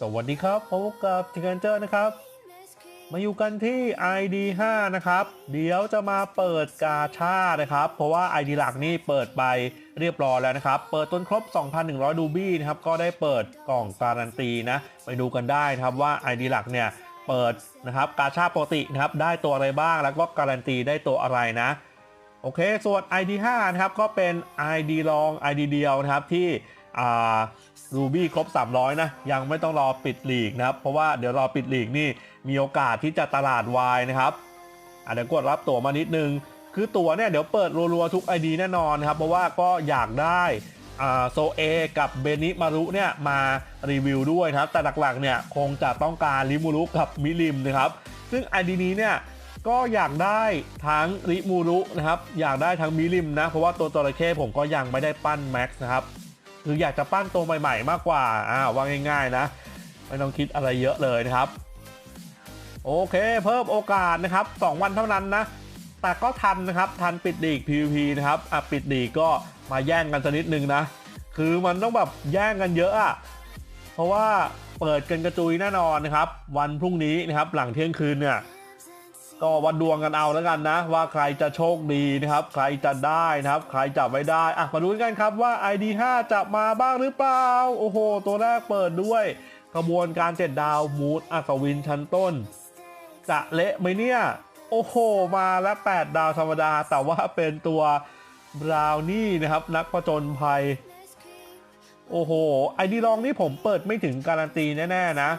สวัสดีครับพบกับทิกันเจอร์นะครับ มาอยู่กันที่ ID 5 นะครับ เดี๋ยวจะมาเปิดกาชานะครับ เพราะว่า ID หลักนี่เปิดไปเรียบร้อยแล้วนะครับ เปิดจนครบ 2,100 ดูบี้นะครับ ก็ได้เปิดกล่องการันตีนะ ไปดูกันได้นะครับว่า ID หลักเนี่ยเปิดนะครับกาชาปกตินะครับได้ตัวอะไรบ้างแล้วก็การันตีได้ตัวอะไรนะ โอเค ส่วน ID 5 นะครับก็เป็น ID รอง ID เดียวนะครับที่ อ่ารูบี้ครบ 300 นะ ยังไม่ต้องรอปิดหลีกนะครับ เพราะว่าเดี๋ยวรอปิดหลีกนี่มีโอกาสที่จะตลาดวายนะครับอะเดี๋ยวกดรับตั๋วมานิดนึง คือตั๋วเนี่ยเดี๋ยวเปิดรัวๆทุก ID แน่นอนนะครับ เพราะว่าก็อยากได้โซเอกับเบนิมารุเนี่ยมารีวิวด้วยนะครับ แต่หลักๆเนี่ยคงจะต้องการริมูรุกับมิลิมนะครับ ซึ่ง ID นี้เนี่ยก็อยากได้ทั้งริมูรุนะครับ อยากได้ทั้งมิลิมนะ เพราะว่าตัวจระเข้ผมก็ยังไม่ได้ปั้นแม็กซ์นะครับ คืออยากจะปั้นตัวใหม่ ๆ มากกว่าอ่าว่าง่าย ๆ นะ ไม่ต้องคิดอะไรเยอะเลยนะครับ โอเค เพิ่มโอกาสนะครับ 2 วันเท่านั้นนะ แต่ก็ทันนะครับ ทันปิดดีก PVP นะครับอะปิดดีกก็มาแย่งกันสักนิดนึงนะ คือมันต้องแบบแย่งกันเยอะอะเพราะว่าเปิดกันกระจุยแน่นอนนะครับ วันพรุ่งนี้นะครับหลังเที่ยงคืนเนี่ย ก็วัดดวงกันเอาแล้วกันนะ ว่าใครจะโชคดีนะครับ ใครจะได้นะครับ ใครจะไม่ได้อะมาดูกันครับว่า ID 5จะมาบ้างหรือเปล่า โอ้โห ตัวแรกเปิดด้วยกระบวนการเจ็ดดาวมูดอัศวินชั้นต้น จะเละไหมเนี่ย โอ้โห มาแล้ว8ดาวธรรมดา แต่ว่าเป็นตัวบราวนี่นะครับ นักผจญภัย โอ้โหไอดีลองนี่ผมเปิดไม่ถึงการันตีแน่ ๆ นะ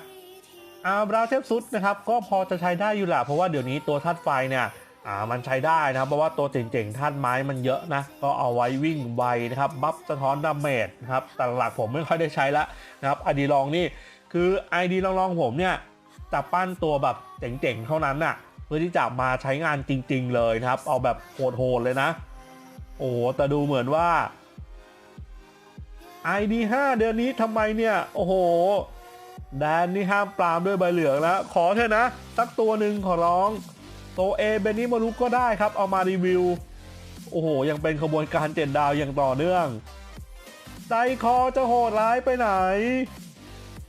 อาบราเทปซุดนะครับก็พอจะใช้ได้อยู่แหละเพราะว่าเดี๋ยวนี้ตัวธาตุไฟเนี่ยอ่ามันใช้ได้นะครับเพราะว่าตัวเจ๋งๆธาตุไม้มันเยอะนะก็เอาไว้วิ่งไวนะครับบัฟสะท้อนดาเมจนะครับแต่หลักผมไม่ค่อยได้ใช้ละนะครับไอดีลองนี่คือไอดีลองลองผมเนี่ยจะปั้นตัวแบบเจ๋งๆเท่านั้นน่ะเพื่อที่จะมาใช้งานจริง ๆ เลยนะครับ เอาแบบโหดๆเลยนะ โอ้โหแต่ดูเหมือนว่า ID5 เดือนนี้ทำไมเนี่ย โอ้โห แดนนี่ห้ามปรามด้วยใบเหลืองนะขอเถอะนะ สักตัวหนึ่งขอร้องโตเอเบนนี่มารุก็ได้ครับ เอามารีวิว โอ้โห ยังเป็นขบวนการเจ็ดดาวอย่างต่อเนื่อง ใจคอจะโหดร้ายไปไหน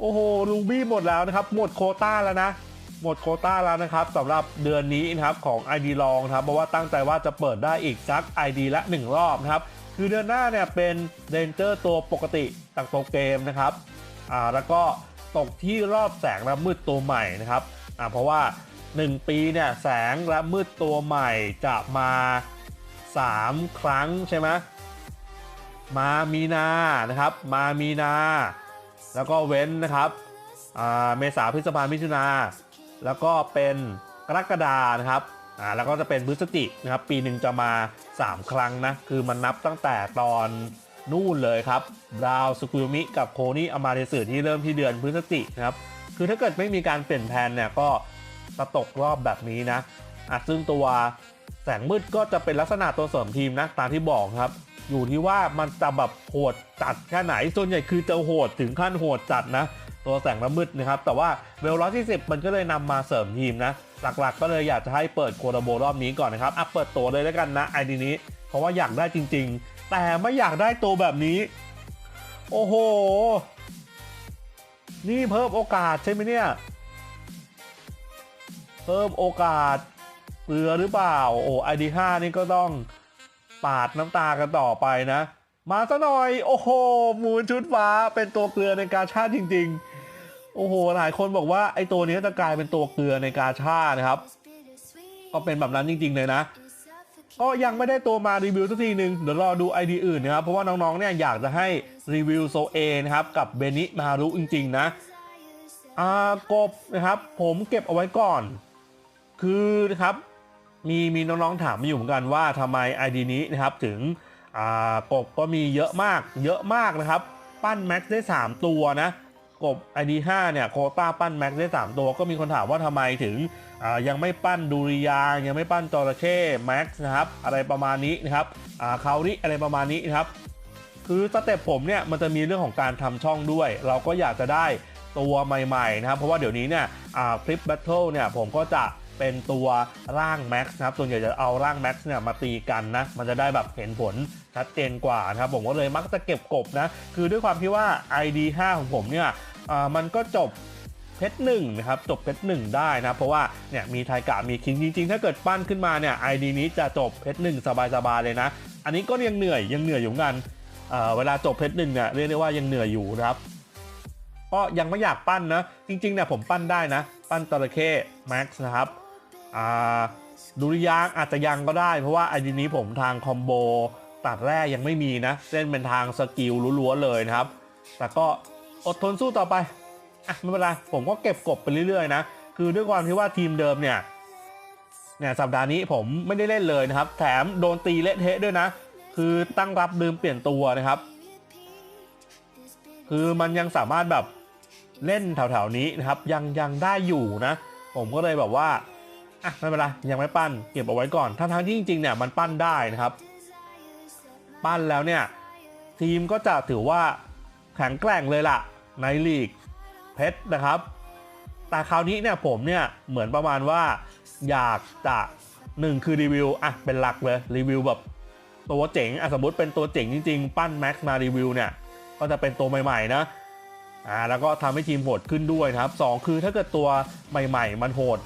โอ้โหลูบี้หมดแล้วนะครับ หมดโคต้าแล้วนะ หมดโคต้าแล้วนะครับสำหรับเดือนนี้นะครับของ ID ลองครับเพราะว่าตั้งใจว่าจะเปิดได้อีกสัก ID ละ 1 รอบนะครับ คือเดือนหน้าเนี่ยเป็นเดนเจอร์ตัวปกติจากตัวเกมนะครับอ่าแล้วก็ ตกที่รอบแสงและมืดตัวใหม่นะครับอ่าเพราะว่า 1 ปีเนี่ยแสงและมืดตัวใหม่จะมา 3 ครั้งใช่ไหมมามีนานะครับ มามีนา แล้วก็เว้นนะครับอ่าเมษาพฤษภามิถุนาแล้วก็เป็นกรกฎานะครับอ่าแล้วก็จะเป็นพฤศจินะครับ ปีหนึ่งจะมา 3 ครั้งนะ คือมันนับตั้งแต่ตอน นู่นเลยครับบราวสกุยมิกับโคนี่อามาเดสึที่เริ่มที่เดือนพฤศจิกนะครับ คือถ้าเกิดไม่มีการเปลี่ยนแผนเนี่ยก็จะตกรอบแบบนี้นะอะซึ่งตัวแสงมืดก็จะเป็นลักษณะตัวเสริมทีมนะตามที่บอกครับ อยู่ที่ว่ามันจะแบบโหดจัดแค่ไหนส่วนใหญ่คือจะโหดถึงขั้นโหดจัดนะ ตัวแสงระมืดนะครับ แต่ว่าเวลร้อยที่สิบมันก็เลยนำมาเสริมทีมนะหลักๆ ก็เลยอยากจะให้เปิดโคดาโบรอบนี้ก่อนนะครับอะเปิดตัวเลยแล้วกันนะไอดีนี้ เพราะว่าอยากได้จริง ๆ แต่ไม่อยากได้ตัวแบบนี้ โอ้โห นี่เพิ่มโอกาสใช่ไหมเนี่ย เพิ่มโอกาสเกลือหรือเปล่า โอ้ไอดีห้านี่ก็ต้องปาดน้ำตากันต่อไปนะ มาซะหน่อย โอ้โห มูนชุดฟ้าเป็นตัวเกลือในการชาติจริง ๆ โอ้โห หลายคนบอกว่าไอตัวนี้จะกลายเป็นตัวเกลือในการชาตินะครับ ก็เป็นแบบนั้นจริง ๆ เลยนะ ก็ยังไม่ได้ตัวมารีวิวสักทีหนึ่งเดี๋ยวรอดู ID อื่นนะครับ เพราะว่าน้องๆเนี่ยอยากจะให้รีวิวโซเอนะครับ กับเบนิมารุจริง ๆ นะอากบนะครับผมเก็บเอาไว้ก่อน คือนะครับมีมีน้องๆถามมาอยู่เหมือนกันว่าทำไม ID นี้นะครับถึงอากบก็มีเยอะมาก เยอะมากนะครับ ปั้นแม็กซ์ได้ 3 ตัวนะ กบ ID 5 เนี่ยโคต้าปั้นแม็กซ์ได้ 3 ตัวก็มีคนถามว่าทำไมถึงยังไม่ปั้นดูริยางยังไม่ปั้นจระเข้แม็กซ์นะครับอะไรประมาณนี้นะครับอ่าคาริอะไรประมาณนี้นะครับคือสเต็ปผมเนี่ยมันจะมีเรื่องของการทำช่องด้วย เราก็อยากจะได้ตัวใหม่ๆนะครับเพราะว่าเดี๋ยวนี้เนี่ยคลิปแบทเทิลเนี่ยผมก็จะเป็นตัวร่างแม็กซ์นะครับ ส่วนใหญ่จะเอาร่างแม็กซ์เนี่ยมาตีกันนะ มันจะได้แบบเห็นผลชัดเจนกว่านะครับ ผมก็เลยมักจะเก็บกบนะ คือด้วยความที่ว่า ID 5 ของผมเนี่ย มันก็จบเพชรหนึ่งนะครับจบเพชรหนึ่งได้นะ เพราะว่าเนี่ยมีไทกะมีคิงจริงๆ ถ้าเกิดปั้นขึ้นมาเนี่ยไอดีนี้จะจบเพชรหนึ่งสบายๆเลยนะ อันนี้ก็ยังเหนื่อยยังเหนื่อยอยู่กันเวลาจบเพชรหนึ่งเนี่ยเรียกได้ว่ายังเหนื่อยอยู่นะครับก็ยังไม่อยากปั้นนะจริงๆเนี่ยผมปั้นได้นะ ปั้นตระเข้แม็กซ์นะครับดุริยางอาจจะยังก็ได้ เพราะว่าไอดีนี้ผมทางคอมโบตัดแร่ยังไม่มีนะเล่นเป็นทางสกิลล้วนๆเลยนะครับ แต่ก็ อดทนสู้ต่อไปอะไม่เป็นไรผมก็เก็บกบไปเรื่อยๆนะคือด้วยความที่ว่าทีมเดิมเนี่ยเนี่ยสัปดาห์นี้ผมไม่ได้เล่นเลยนะครับ แถมโดนตีเละเทะด้วยนะ คือตั้งรับลืมเปลี่ยนตัวนะครับ คือมันยังสามารถแบบเล่นแถวๆนี้นะครับ ยังยังได้อยู่นะ ผมก็เลยแบบว่าอะไม่เป็นไรยังไม่ปั้นเก็บเอาไว้ก่อนทั้งๆที่จริงๆเนี่ยมันปั้นได้นะครับ ปั้นแล้วเนี่ยทีมก็จะถือว่า แข็งแกร่งเลยล่ะในลีกเพชรนะครับ แต่คราวนี้เนี่ยผมเนี่ยเหมือนประมาณว่าอยากจะหนึ่งคือรีวิวอะเป็นหลักเลยรีวิวแบบตัวเจ๋งอะสมมติเป็นตัวเจ๋งจริง ๆ ปั้นแม็กซ์มารีวิวเนี่ยก็จะเป็นตัวใหม่ๆนะอ่าแล้วก็ทำให้ทีมโหดขึ้นด้วยนะครับสองคือถ้าเกิดตัวใหม่ ๆ มันโหด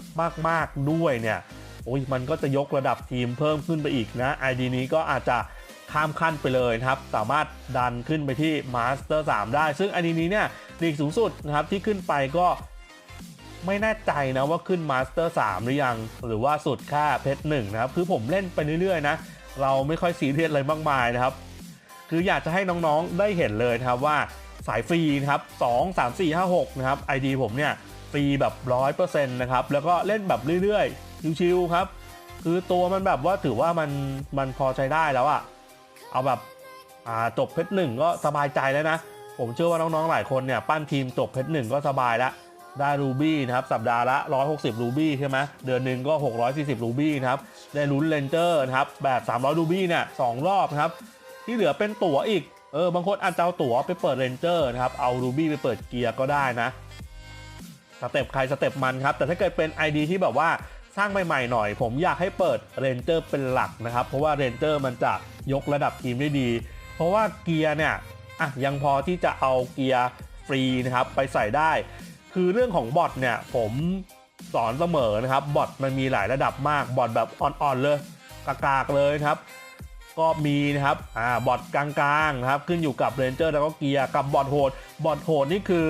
มากๆด้วยเนี่ยโอ้ยมันก็จะยกระดับทีมเพิ่มขึ้นไปอีกนะ ID นี้ก็อาจจะ ข้ามขั้นไปเลยนะครับ สามารถดันขึ้นไปที่มาสเตอร์3ได้ ซึ่ง ID นี้เนี่ยลีกสูงสุดนะครับที่ขึ้นไปก็ไม่แน่ใจนะว่าขึ้นมาสเตอร์3หรือยัง หรือว่าสุดค่าเพชรหนึ่งนะครับ คือผมเล่นไปเรื่อยๆนะ เราไม่ค่อยซีเรียสอะไรมากมายนะครับ คืออยากจะให้น้องๆได้เห็นเลยนะครับว่าสายฟรีนะครับ2 3 4 5 6นะครับ ID ผมเนี่ยฟรีแบบ 100%นะครับ แล้วก็เล่นแบบเรื่อยๆ ชิวๆครับ คือตัวมันแบบว่าถือว่ามันมันพอใช้ได้แล้วอะ เอาแบบจบเพชรหนึ่งก็สบายใจแล้วนะ ผมเชื่อว่าน้องๆหลายคนเนี่ยปั้นทีมจบเพชรหนึ่งก็สบายแล้วได้รูบี้นะครับสัปดาห์ละ 160 รูบี้ใช่ไหมเดือนหนึ่งก็ 640 รูบี้นะครับได้ลุ้นเลนเจอร์นะครับแบบ 300 รูบี้เนี่ยสองรอบนะครับที่เหลือเป็นตั๋วอีกเออบางคนอาจจะเอาตั๋วไปเปิดเรนเจอร์นะครับเอารูบี้ไปเปิดเกียร์ก็ได้นะสเต็ปใครสเต็ปมันครับแต่ถ้าเกิดเป็น ID ที่แบบว่า สร้างใหม่ๆหน่อย ผมอยากให้เปิดเรนเจอร์เป็นหลักนะครับ เพราะว่าเรนเจอร์มันจะยกระดับทีมได้ดี เพราะว่าเกียร์เนี่ยอะยังพอที่จะเอาเกียร์ฟรีนะครับไปใส่ได้ คือเรื่องของบอทเนี่ยผมสอนเสมอนะครับบอทมันมีหลายระดับมากบอทแบบอ่อนๆเลยกากๆเลยครับ ก็มีนะครับอ่าบอทกลางๆนะครับขึ้นอยู่กับเรนเจอร์แล้วก็เกียร์กับบอทโหดบอทโหดนี่คือ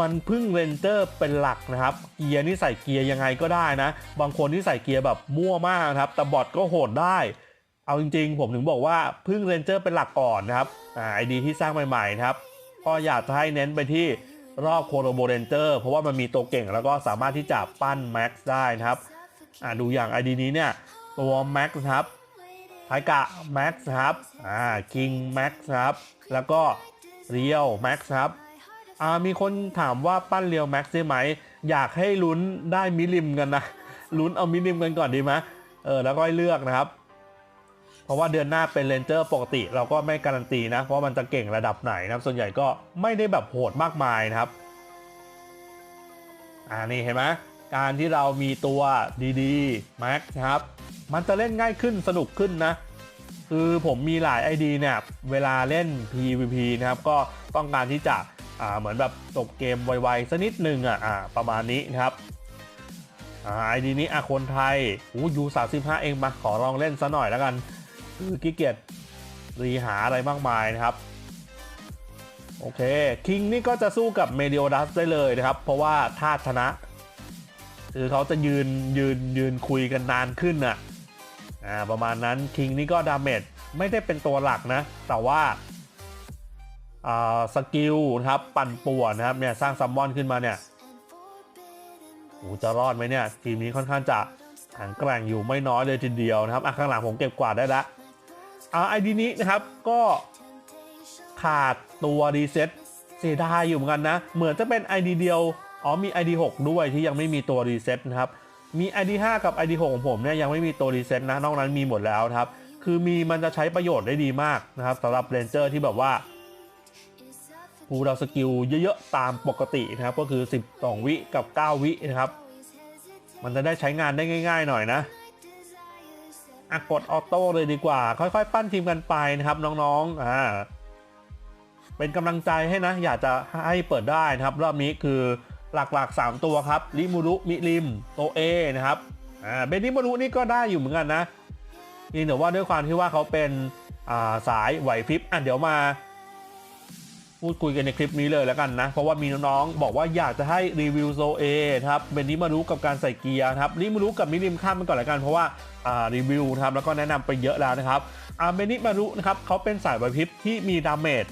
มันพึ่งเรนเจอร์เป็นหลักนะครับ เกียร์นี่ใส่เกียร์ยังไงก็ได้นะ บางคนที่ใส่เกียร์แบบมั่วมากนะครับ แต่บอทก็โหดได้ เอาจริงๆ ผมถึงบอกว่าพึ่งเรนเจอร์เป็นหลักก่อนนะครับไอดีที่สร้างใหม่ๆนะครับ ก็อยากจะให้เน้นไปที่รอบโคโรโบเรนเจอร์เพราะว่ามันมีตัวเก่งแล้วก็สามารถที่จะปั้นแม็กซ์ได้นะครับดูอย่างไอดีนี้เนี่ยตัวแม็กซ์นะครับไทกะแม็กซ์นะครับอ่าคิงแม็กซ์นะครับ แล้วก็เรียวแม็กซ์ครับ อ่ามีคนถามว่าปั้นเรียวแม็กซ์ได้ไหม อยากให้ลุ้นได้มิลิมกันนะ ลุ้นเอามิลิมกันก่อนดีไหมเออแล้วก็ให้เลือกนะครับ เพราะว่าเดือนหน้าเป็นเลนเจอร์ปกติ เราก็ไม่การันตีนะ เพราะมันจะเก่งระดับไหนนะครับ ส่วนใหญ่ก็ไม่ได้แบบโหดมากมายนะครับอ่านี่เห็นไหมการที่เรามีตัวดีๆแม็กนะครับ มันจะเล่นง่ายขึ้นสนุกขึ้นนะ คือผมมีหลาย ID เนี่ย เวลาเล่น PVP นะครับ ก็ต้องการที่จะ เหมือนแบบจบเกมไวๆสักนิดหนึ่งอะอ่าประมาณนี้นะครับอ่า ID นี้อะคนไทยอู้ยู35เองมาขอลองเล่นซะหน่อยแล้วกันคือขี้เกียจรีหาอะไรมากมายนะครับโอเคคิงนี่ก็จะสู้กับเมเดียดัสได้เลยนะครับ เพราะว่าถ้าชนะคือเขาจะยืนยืนยืนคุยกันนานขึ้นอะอ่าประมาณนั้นคิงนี่ก็ดาเมจไม่ได้เป็นตัวหลักนะ แต่ว่า สกิลนะครับปั่นป่วนนะครับเนี่ยสร้างซัมมอนขึ้นมาเนี่ยโอ้จะรอดไหมเนี่ยทีมนี้ค่อนข้างจะแข็งแกร่งอยู่ไม่น้อยเลยทีเดียวนะครับอะข้างหลังผมเก็บกวาดได้ล้วอ่าไอดีนี้นะครับก็ขาดตัวรีเซ็ตเสียดายอยู่เหมือนกันนะ เหมือนจะเป็น ID เดียวอ๋อมี ID 6 ด้วยที่ยังไม่มีตัวรีเซ็ตนะครับมี ID 5 กับ ID 6ของผมเนี่ยยังไม่มีตัวรีเซ็ตนะนอกนั้นมีหมดแล้วนะครับ คือมีมันจะใช้ประโยชน์ได้ดีมากนะครับสำหรับเรนเจอร์ที่แบบว่า ผู้เราสกิลเยอะๆ ตามปกตินะครับ ก็คือ 12 วิกับ 9 วินะครับ มันจะได้ใช้งานได้ง่าย ๆ หน่อยนะอะกดออโต้เลยดีกว่า ค่อยๆ ปั้นทีมกันไปนะครับน้องๆอ่าเป็นกำลังใจให้นะ อยากจะให้เปิดได้นะครับ รอบนี้คือหลักๆ 3 ตัวครับริมูรุมิริมโตเอนะครับอ่าเบนิมูรุนี่ก็ได้อยู่เหมือนกันนะนี่แต่ว่าด้วยความที่ว่าเขาเป็นอ่าสายไหวพริบอะเดี๋ยวมา พูดคุยกันในคลิปนี้เลยแล้วกันนะ เพราะว่ามีน้องๆบอกว่าอยากจะให้รีวิวโซเอครับเบนนิมารุกับการใส่เกียร์ครับริมารุกับมิริมข้ามมันก่อนแล้วกันเพราะว่าอ่ารีวิวครับแล้วก็แนะนำไปเยอะแล้วนะครับอ่าเบนนิมารุนะครับเขาเป็นสายไวพริบที่มีดาเมจ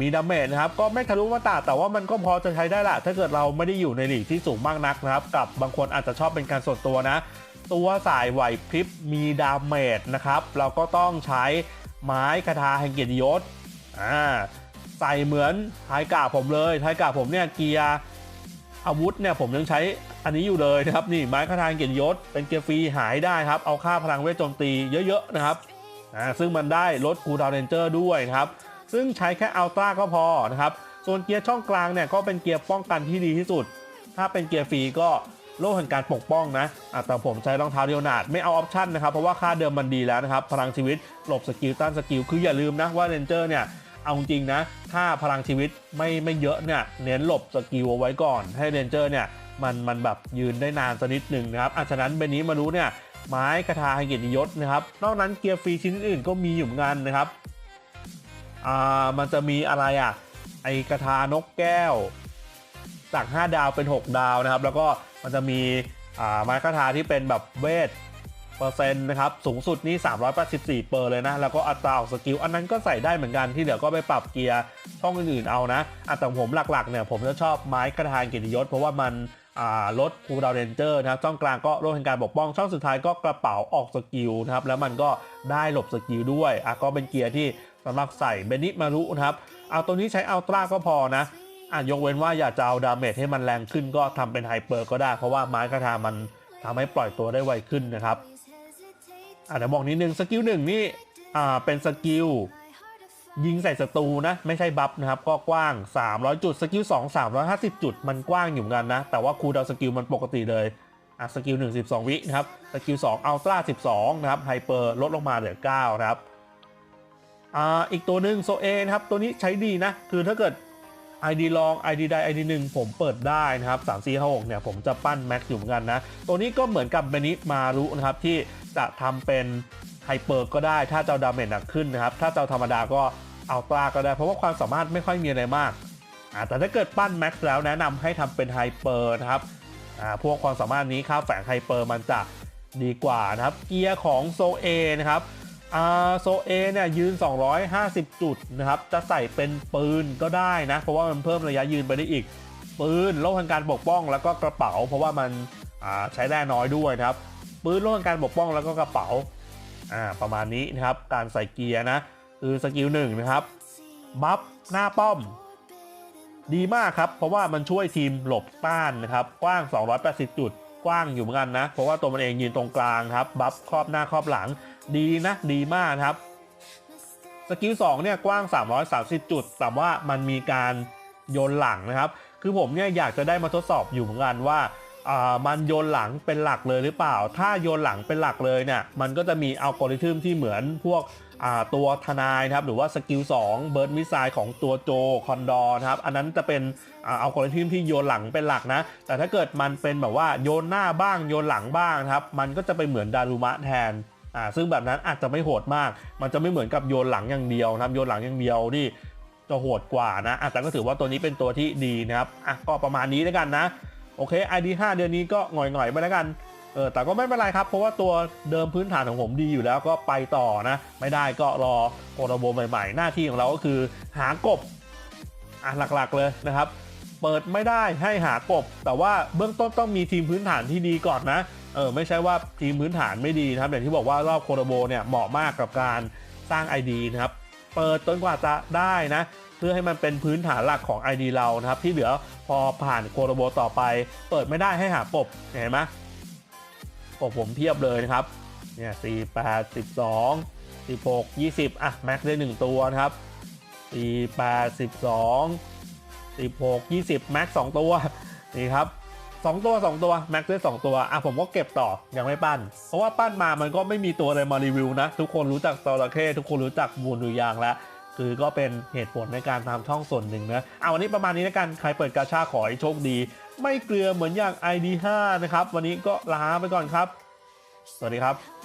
มีดาเมจนะครับก็ไม่ทะลุมาตาแต่ว่ามันก็พอจะใช้ได้แหละถ้าเกิดเราไม่ได้อยู่ในหลีกที่สูงมากนักนะครับ กับบางคนอาจจะชอบเป็นการส่วนตัวนะ ตัวสายไหวพริบมีดาเมจนะครับ เราก็ต้องใช้ไม้คาถาแห่งเกียรติยศ อ่าใส่เหมือนท้ายกาผมเลยท้ายกาผมเนี่ยเกียร์อาวุธเนี่ยผมยังใช้อันนี้อยู่เลยนะครับนี่ไม้คาถางเกียรติยศเป็นเกียร์ฟรีหายได้ครับ เอาค่าพลังเวทโจมตีเยอะๆนะครับอ่าซึ่งมันได้ลดคูดาวเรนเจอร์ด้วยนะครับ ซึ่งใช้แค่อัลตร้าก็พอนะครับ ส่วนเกียร์ช่องกลางเนี่ยก็เป็นเกียร์ป้องกันที่ดีที่สุด ถ้าเป็นเกียร์ฟรีก็โล่แห่งการปกป้องนะอะแต่ผมใช้รองเท้าเดียวนาดไม่เอาออปชั่นนะครับ เพราะว่าค่าเดิมมันดีแล้วนะครับ พลังชีวิตหลบสกิลต้านสกิล คืออย่าลืมนะว่าเรนเจอร์เนี่ย เอาจริงนะ ถ้าพลังชีวิตไม่ไม่เยอะเนี่ยเน้นหลบสกิลเอาไว้ก่อน ให้เรนเจอร์เนี่ยมันมันแบบยืนได้นานสักนิดหนึ่งนะครับอะฉะนั้นเบนนี้มารู้เนี่ยไม้คาถาให้เกียรติยศนะครับ นอกนั้นเกียร์ฟรีชิ้นอื่นก็มีอยู่เหมือนนะครับอ่ามันจะมีอะไรอะไอกระทานกแก้ว จาก 5 ดาวเป็น 6 ดาวนะครับ แล้วก็มันจะมีอ่าไม้คาถาที่เป็นแบบเวท เปอร์เซ็นต์นะครับสูงสุดนี่ 384 เปอร์เลยนะ แล้วก็อัตราออกสกิลอันนั้นก็ใส่ได้เหมือนกันที่เดี๋ยวก็ไปปรับเกียร์ช่องอื่นๆเอานะอะแต่ผมหลักๆเนี่ยผมจะชอบไม้คาถาเกียรติยศเพราะว่ามันลดคูดาวเรนเจอร์นะครับช่องกลางก็ล่แห่งการปกป้องช่องสุดท้ายก็กระเป๋าออกสกิลนะครับแล้วมันก็ได้หลบสกิลด้วยอะก็เป็นเกียร์ที่สำหรับใส่เบนิมารุนะครับเอาตัวนี้ใช้อัลตร้าก็พอนะอะยกเว้นว่าอยากจะเอาดาเมจให้มันแรงขึ้นก็ทำเป็นไฮเปอร์ก็ได้ เพราะว่าไม้คาถามันทำให้ปล่อยตัวได้ไวขึ้นนะครับ อะเดี๋ยวบอกนิดนึงสกิลหนึ่งนี่อ่าเป็นสกิลยิงใส่ศัตรูนะ ไม่ใช่บัฟนะครับ ก็กว้าง 300 จุด สกิล2 350 จุด มันกว้างอยู่เหมือนกันนะ แต่ว่าคูดาวสกิลมันปกติเลยอะสกิล1 12 วินะครับ สกิล2อัลตร้า12 นะครับไฮเปอร์ลดลงมาเหลือ 9 นะครับอ่าอีกตัวหนึ่งโซเอนะครับ ตัวนี้ใช้ดีนะ คือถ้าเกิด ID ลอง ID ใด ID หนึ่งผมเปิดได้นะครับ 3 4 5 6เนี่ยผมจะปั้นแม็กซ์อยู่เหมือนกันนะ ตัวนี้ก็เหมือนกับเบนิมารุนะครับที่ จะทำเป็นไฮเปอร์ก็ได้ถ้าเจ้าดาเมจหนักขึ้นนะครับ ถ้าเจ้าธรรมดาก็เอาตราก็ได้ เพราะว่าความสามารถไม่ค่อยมีอะไรมาก แต่ถ้าเกิดปั้นแม็กซ์แล้วแนะนำให้ทำเป็นไฮเปอร์นะครับพวกความสามารถนี้ค่าแฝงไฮเปอร์มันจะดีกว่านะครับ เกียร์ของโซเอนะครับโซเอเนี่ยยืน 250 จุดนะครับ จะใส่เป็นปืนก็ได้นะ เพราะว่ามันเพิ่มระยะยืนไปได้อีก ปืนโล่ทางการปกป้องแล้วก็กระเป๋า เพราะว่ามันใช้แร่น้อยด้วยนะครับ ปืนล่ทางการปกป้องแล้วก็กระเป๋าอ่าประมาณนี้นะครับ การใส่เกียร์นะ คือสกิลหนึ่งนะครับ บัฟหน้าป้อม ดีมากครับ เพราะว่ามันช่วยทีมหลบต้านนะครับ กว้าง 280 จุด กว้างอยู่เหมือนกันนะ เพราะว่าตัวมันเองยืนตรงกลางครับ บัฟครอบหน้าครอบหลัง ดีนะ ดีมากครับ สกิล2เนี่ยกว้าง 330 จุด แต่ว่ามันมีการโยนหลังนะครับ คือผมเนี่ยอยากจะได้มาทดสอบอยู่เหมือนกันว่า มันโยนหลังเป็นหลักเลยหรือเปล่า ถ้าโยนหลังเป็นหลักเลยเนี่ย มันก็จะมีอัลกอริทึมที่เหมือนพวกตัวทนายนะครับหรือว่าสกิล2เบิร์ดมิสไซล์ของตัวโจคอนดอร์นครับอันนั้นจะเป็นอ่าอัลกอริทึมที่โยนหลังเป็นหลักนะ แต่ถ้าเกิดมันเป็นแบบว่าโยนหน้าบ้างโยนหลังบ้างนะครับมันก็จะไปเหมือนดารุมะแทนอ่าซึ่งแบบนั้นอาจจะไม่โหดมาก มันจะไม่เหมือนกับโยนหลังอย่างเดียวนะครับโยนหลังอย่างเดียวนี่จะโหดกว่านะอะแต่ก็ถือว่าตัวนี้เป็นตัวที่ดีนะครับอะก็ประมาณนี้แล้วกันนะ โอเค ID 5 เดือนนี้ก็หน่อยๆไปแล้วกันเออแต่ก็ไม่เป็นไรครับ เพราะว่าตัวเดิมพื้นฐานของผมดีอยู่แล้วก็ไปต่อนะ ไม่ได้ก็รอโคโรโบใหม่ๆ หน้าที่ของเราก็คือหากบอะหลักๆเลยนะครับ เปิดไม่ได้ให้หากบ แต่ว่าเบื้องต้นต้องมีทีมพื้นฐานที่ดีก่อนนะเออไม่ใช่ว่าทีมพื้นฐานไม่ดีนะครับอย่างที่บอกว่ารอบโคโรโบเนี่ยเหมาะมากกับการสร้าง ID นะครับ เปิดจนกว่าจะได้นะ เพื่อให้มันเป็นพื้นฐานหลักของ ID เรานะครับ ที่เหลือพอผ่านโคโรโบต่อไป เปิดไม่ได้ให้หาปบเห็นไหมปบผมเพียบเลยนะครับเนี่ยสี่แปดสิบสองสิบหกยี่สิบอะแม็กได้หนึ่งตัวนะครับสี่แปดสิบสองสิบหกยี่สิบแม็กสองตัวนี่ครับสองตัวสองตัวแม็กซ์ได้สองตัวอะผมก็เก็บต่อยังไม่ปั้น เพราะว่าปั้นมามันก็ไม่มีตัวอะไรมารีวิวนะ ทุกคนรู้จักตอระเข้ทุกคนรู้จักมูลดูยางแล้ว คือก็เป็นเหตุผลในการทำช่องส่วนหนึ่งนะเอาวันนี้ประมาณนี้แล้วกันใครเปิดกาชาขอให้โชคดี ไม่เกลือเหมือนอย่าง ID5 นะครับ วันนี้ก็ลาไปก่อนครับ สวัสดีครับ